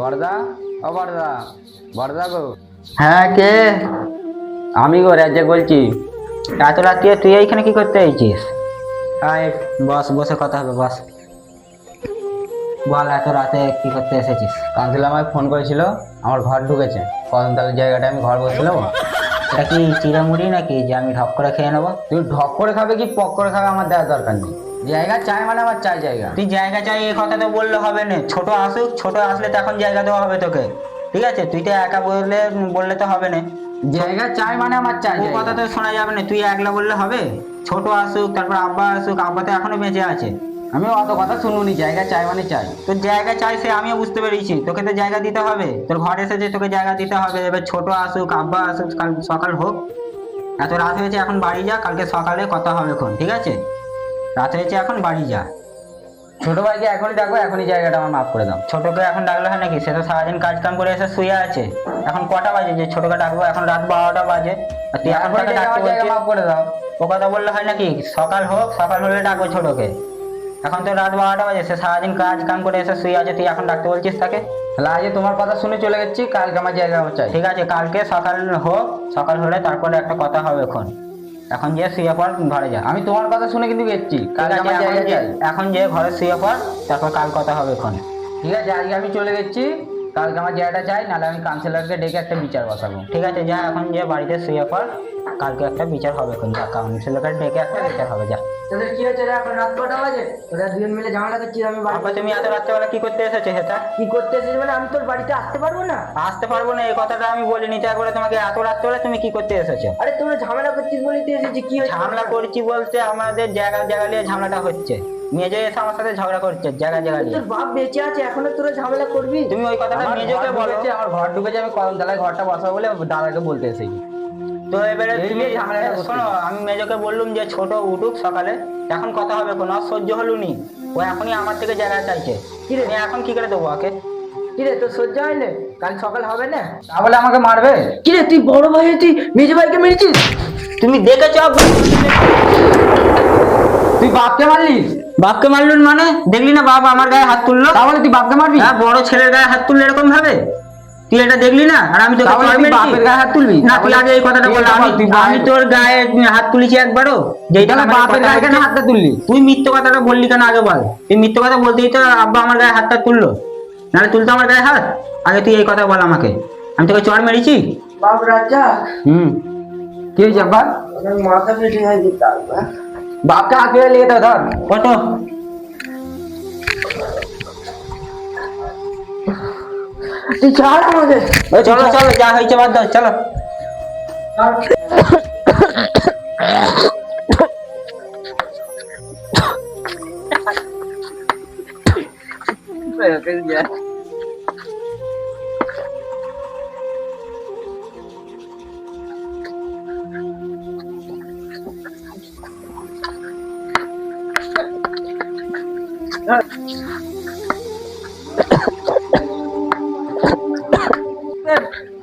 বড়দা? ও বড়দা বড়দা গো। হ্যাঁ কে? আমি গো রাজ্জাক বলছি। এত রাত্রে তুই এইখানে কি করতে আইছিস? আয় বস বসে কথা হবে বস। বল এত রাতে কি করতে এসেছিস? কাউন্সিল আমায় ফোন করেছিল আমার ঘর ঢুকেছে। কদমতলার জায়গাটা আমি ঘর বসছিলাম এটা কি চিড়ামুড়ি নাকি যে আমি ঢপ করে খেয়ে নেব? তুমি ঢক করে খাবে কি পক করে খাবে আমার দেওয়ার দরকার নেই। জায়গা চাই মানে আমার চাই জায়গা। তুই জায়গা চাই এই কথা তো বললে হবে না। ছোট আসুক ছোট আসলে তো এখন জায়গা দেওয়া হবে তোকে। ঠিক আছে? তুই তো একা বললে বললে তো হবে না। জায়গা চাই মানে আমার চাই ও কথা তো শোনা যাবে না। তুই একলা বললে হবে? ছোট আসুক তারপর আব্বা আসুক আব্বা তো এখনও বেঁচে আছে। আমি অত কথা শুনুনি জায়গা চাই মানে চাই। তোর জায়গা চাই সে আমিও বুঝতে পেরেছি। তোকে তো জায়গা দিতে হবে। তোর ঘর এসেছে তোকে জায়গা দিতে হবে। এবার ছোট আসুক আব্বা আসুক কাল সকাল হোক। এত রাত হয়েছে এখন বাড়ি যা কালকে সকালে কথা হবে এখন। ঠিক আছে? রাত হয়েছে এখন বাড়ি যা। ছোট ভাইকে এখনই ডাকো এখনই জায়গাটা আমার মাফ করে দাও। ছোটকে এখন ডাকলে হয় নাকি? সে তো সারাদিন কাজ কাম করে এসে শুয়ে আছে। এখন কটা বাজে যে ছোটকে ডাকবো? এখন রাত বারোটা বাজে। আর তুই এখন মাফ করে দাও। ও কথা বললে হয় নাকি? সকাল হোক সকাল হলে ডাকবো ছোটকে। এখন তো রাত বারোটা বাজে সে সারাদিন কাজ কাম করে এসে শুয়ে আছে। তুই এখন ডাকতে বলছিস তাকে? তাহলে আজকে তোমার কথা শুনে চলে গেছি কালকে আমার জায়গা চাই ঠিক আছে কালকে সকাল হোক সকাল হলে তারপরে একটা কথা হবে এখন। এখন যে শুয়ে পড় ঘরে যা আমি তোমার কথা শুনে কিন্তু গেছি কাল কালকে যাই আমার এখন যে ঘরে শুয়ে পর তারপর কাল কথা হবে এখন ঠিক আছে আজকে আমি চলে গেছি। কালকে আমার জায়গাটা চাই নাহলে আমি কাউন্সিলরকে ডেকে একটা বিচার বসাবো। ঠিক আছে যা এখন যে বাড়িতে শুয়ে পর কালকে একটা বিচার হবে এখন যা কাউন্সিলরকে ডেকে একটা বিচার হবে যা। তোদের কি হচ্ছে রে এখন রাত কটা বাজে? তোরা দুজন মিলে ঝামেলা করছিস আমি তারপর তুমি এত রাত্রেবেলা কি করতে এসেছ সেটা? কি করতে এসেছিস মানে আমি তোর বাড়িতে আসতে পারব না? আসতে পারব না এই কথাটা আমি বলিনি তাই করে তোমাকে এত রাত্রেবেলা তুমি কি করতে এসেছ? আরে তোরা ঝামেলা করছিস বলেই তো এসেছি কি হচ্ছে ঝামেলা করছি বলতে আমাদের জায়গা জায়গা নিয়ে ঝামেলাটা হচ্ছে। মেজে এসে আমার সাথে ঝগড়া করছে জায়গা জায়গা নিয়ে। তোর বাপ বেঁচে আছে এখনও তোরা ঝামেলা করবি? তুমি ওই কথাটা আমার মেজোকে ঘর বলো। ঢুকেছে, আমার ঘর ঢুকেছে আমি কদমতলায় ঘরটা বসাবো বলে দাদাকে বলতে এসেছি। তো এবারে তুমি ঝামেলাটা শোনো আমি মেজোকে বললুম যে ছোট উঠুক সকালে এখন কথা হবে কোনো সহ্য হলো নি। ও এখনই আমার থেকে জায়গা চাইছে। কি রে? এখন কি করে দেবো ওকে? কি রে তোর সহ্য হয় না কাল সকাল হবে না? তা বলে আমাকে মারবে? কি রে তুই বড় ভাই তুই মেজে ভাইকে মেরেছিস? তুমি দেখেছ তুই বাপকে মারলিস বাপকে মারলুন মানে? দেখলি না বাপ আমার গায়ে হাত তুললো? তা বলে তুই বাপকে মারবি? হ্যাঁ বড় ছেলের গায়ে হাত তুললে এরকম ভাবে? তুই এটা দেখলি না? আর আমি তোকে তাহলে? বাপের গায়ে হাত তুলবি? না তুই আগে এই কথাটা বল। আমি তুই আমি তোর গায়ে হাত তুলেছি একবারও। যেইটা তাহলে বাপের গায়ে কেন হাতটা তুললি? তুই মিথ্যে কথাটা বললি কেন আগে বল? তুই মিথ্যে কথা বলতেই তো আব্বা আমার গায়ে হাতটা তুললো। নাহলে তুলতো আমার গায়ে হাত? আগে তুই এই কথা বল আমাকে। আমি তোকে চড় মেরেছি? বাপ রাজা। হুম। কি হয়েছে আব্বা? মাথা ফেটে যায় দিতাম বাপকে হাত ধরে নিয়ে তো ধর কত তুই ছাড় আমাকে ওই চলো চলো যা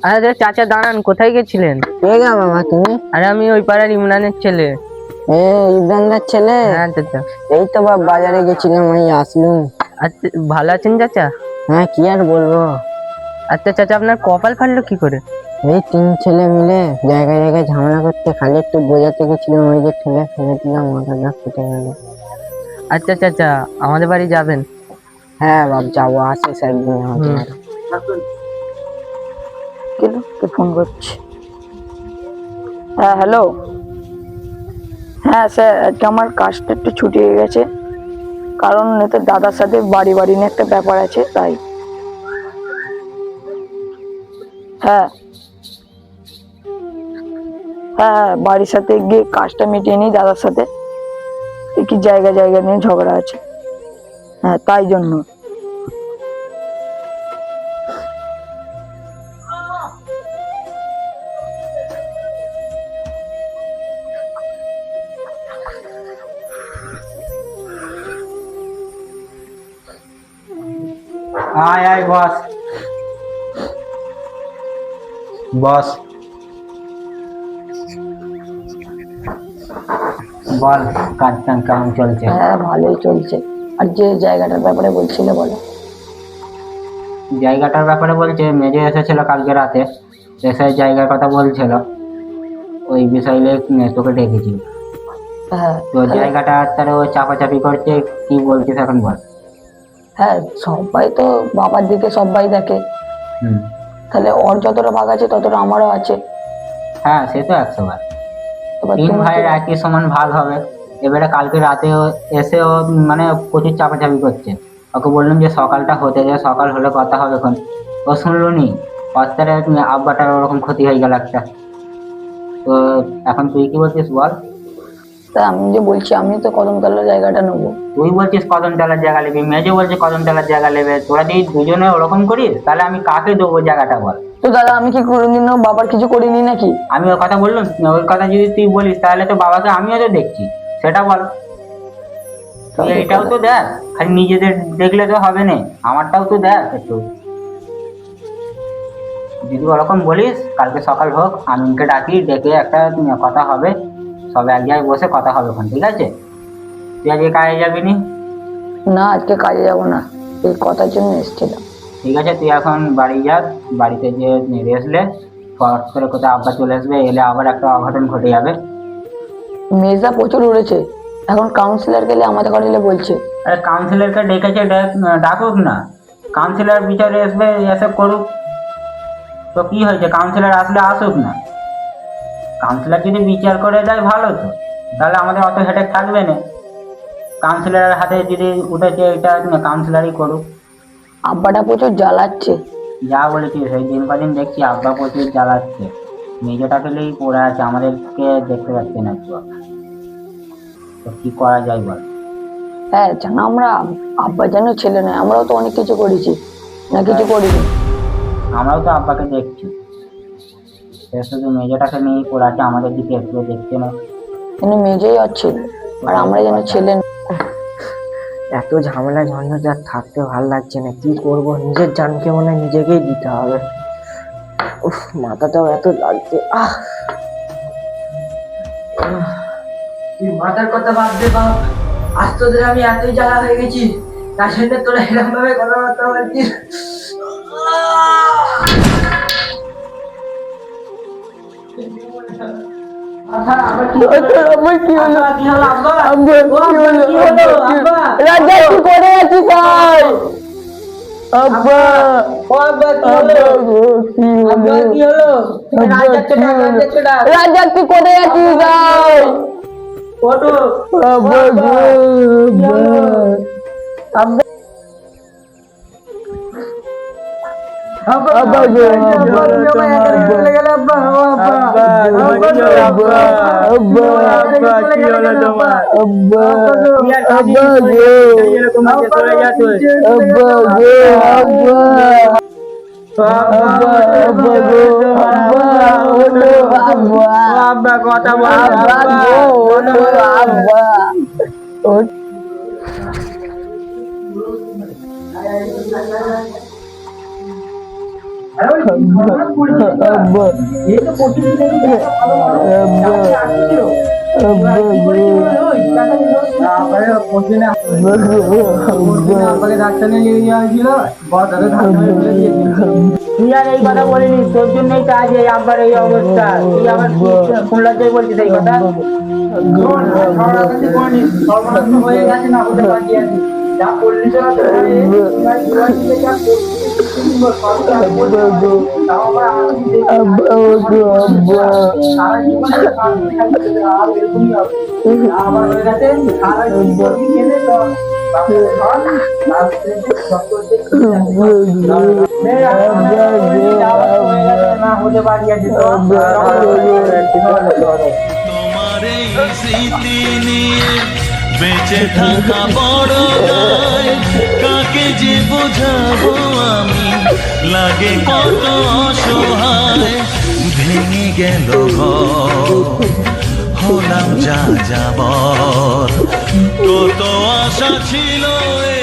আরে চাচা দাঁড়ান কোথায় গেছিলেন? কে গা মামা তুমি? আরে আমি ওই পাড়ার ইমরানের ছেলে। এ ইব্রানদার ছেলে? হ্যাঁ চাচা। এই তো বাপ বাজারে গেছিলাম এই আসলুম। আচ্ছা ভালো আছেন চাচা? হ্যাঁ কি আর বলব? আচ্ছা চাচা আপনার কপাল ফাটলো কি করে? এই তিন ছেলে মিলে জায়গায় জায়গায় ঝামেলা করতে খালি একটু বোঝাতে গেছিলাম ওই যে ঠেলে ফেলে দিলাম মাথাটা ফেটে গেল। আচ্ছা চাচা আমাদের বাড়ি যাবেন? হ্যাঁ বাপ যাব আসে। বাড়ি। কেন কে ফোন করছে? হ্যাঁ হ্যালো? হ্যাঁ স্যার আজকে আমার কাজটা একটু ছুটি হয়ে গেছে। কারণ এতে দাদার সাথে বাড়ি বাড়ি নিয়ে একটা ব্যাপার আছে তাই। হ্যাঁ। হ্যাঁ হ্যাঁ বাড়ির সাথে গিয়ে কাজটা মিটিয়ে নিই দাদার সাথে। কি জায়গা জায়গা নিয়ে ঝগড়া আছে। হ্যাঁ তাই জন্য। আয় আয় বস। বস। বল কাজ কেমন চলছে? হ্যাঁ ভালোই চলছে। আর যে জায়গাটার ব্যাপারে বলছিলে বলো। জায়গাটার ব্যাপারে বলছে মেজে এসেছিল কালকে রাতে এসে জায়গার কথা বলছিল। ওই বিষয় নিয়ে তোকে ডেকেছি। হ্যাঁ তো জায়গাটা তারা ও চাপাচাপি করছে কি বলছিস এখন বল? হ্যাঁ সবাই তো বাবার দিকে সবাই দেখে। তাহলে ওর যতটা ভাগ আছে ততটা আমারও আছে। হ্যাঁ সে তো একশো বার তিন ভাইয়ের একই সমান ভাগ হবে। এবারে কালকে রাতে ও এসে ও মানে প্রচুর চাপাচাপি করছে। ওকে বললাম যে সকালটা হতে যায় সকাল হলে কথা হবে এখন। ও শুনলো নি? অত্যারে আব্বাটার ওরকম ক্ষতি হয়ে গেল একটা। তো এখন তুই কি বলছিস বল? তা আমি যে বলছি আমি তো কদমতলার জায়গাটা নেব। তুই বলছিস কদম তলার জায়গা নেবি মেজো বলছে কদম তলার জায়গা নেবে তোরা যদি দুজনে ওরকম করিস তাহলে আমি কাকে দেবো জায়গাটা বল? তো দাদা আমি কি কোনোদিন বাবার কিছু করিনি নাকি? আমি ওর কথা বললাম ওই কথা যদি তুই বলিস তাহলে তো বাবাকে আমিও তো দেখছি। সেটা বল। এটাও তো দেখ খালি নিজেদের দেখলে তো হবে না আমারটাও তো দেখ একটু। যদি ওরকম বলিস কালকে সকাল হোক আমিনকে ডাকি ডেকে একটা কথা হবে সব এক জায়গায় বসে কথা হবে ওখানে ঠিক আছে? তুই আজকে কাজে যাবি নি? না আজকে কাজে যাব না এই কথার জন্য এসেছিলাম। ঠিক আছে তুই এখন বাড়ি যা বাড়িতে যে রেসলে ফট করে কোথাও আব্বা চলে আসবে এলে আবার একটা অঘটন ঘটে যাবে। মেজদা প্রচুর উড়েছে। এখন কাউন্সিলর গেলে আমাদের ঘরে বলছে। আরে কাউন্সিলরকে ডেকেছে ডাক- ডাকুক না। কাউন্সিলর বিচারে আসবে এসে করুক। তো কি হয়েছে? কাউন্সিলর আসলে আসুক না। কাউন্সিলর যদি বিচার করে দেয় ভালো তো। তাহলে আমাদের অত হেডেক থাকবে না। কাউন্সিলরের হাতে যদি উঠেছে এটা কাউন্সিলরই করুক। আব্বাটা প্রচুর জ্বালাচ্ছে। যা বলেছি সেই দিন কদিন দেখছি আব্বা প্রচুর জ্বালাচ্ছে। মেজোটা পেলেই পড়ে আছে আমাদেরকে দেখতে পাচ্ছে না একটু তো কি করা যায় বল? হ্যাঁ জানো আমরা আব্বা যেন ছেলে নয় আমরাও তো অনেক কিছু করেছি। না কিছু করিনি। আমরাও তো আব্বাকে দেখছি। সে শুধু মেজোটাকে নিয়েই পড়ে আছে আমাদের দিকে একটু দেখছে না। কিন্তু মেজেই আর ছেলে আর আমরা যেন ছেলে নই। এত ঝামেলা ঝঞ্ঝট আর থাকতে ভালো লাগছে না। কি করব? নিজের জানকে মনে নিজেকেই দিতে হবে। উফ, মাথাটাও এত লাগছে। আহ! তুই মাথার কথা বাদ দে বাপ। আজ তোদের আমি এতই জ্বালা হয়ে গেছি, তার জন্য তোরা এরকম ভাবে কথাবার্তা বলছিস আমার কি আব্বা, কি হলো, আব্বা? আব্বা, ও, আব্বা, কি হলো, রাজা কি করে আছিস ভাই আব্বা ও, আব্বা, আব্বা, গো, চলে গেল, আব্বা, আব্বা। আব্বা, আব্বা, আব্বা? কি হলো তোমার? আব্বা আব্বা গো এরকম চলে যাচ্ছে। আব্বা গো আব্বা আব্বা আব্বা গো আব্বা ওলো আব্বা আব্বা কথা বল আব্বা গো ওলো আব্বা ওঠ তুই আর এই কথা বলিনি, তোর জন্যই তো আজ এই আব্বার এই অবস্থা। তুই আবার কোন লজ্জায় বলছিস এই কথা। হয়ে গেছে না, হতে পারছি যা করলি যা তোমার বেঁচে থাকা বড় লাগে। কত সোহায় ভেঙে গেল হলাম যা যাবর। কত আশা ছিল এ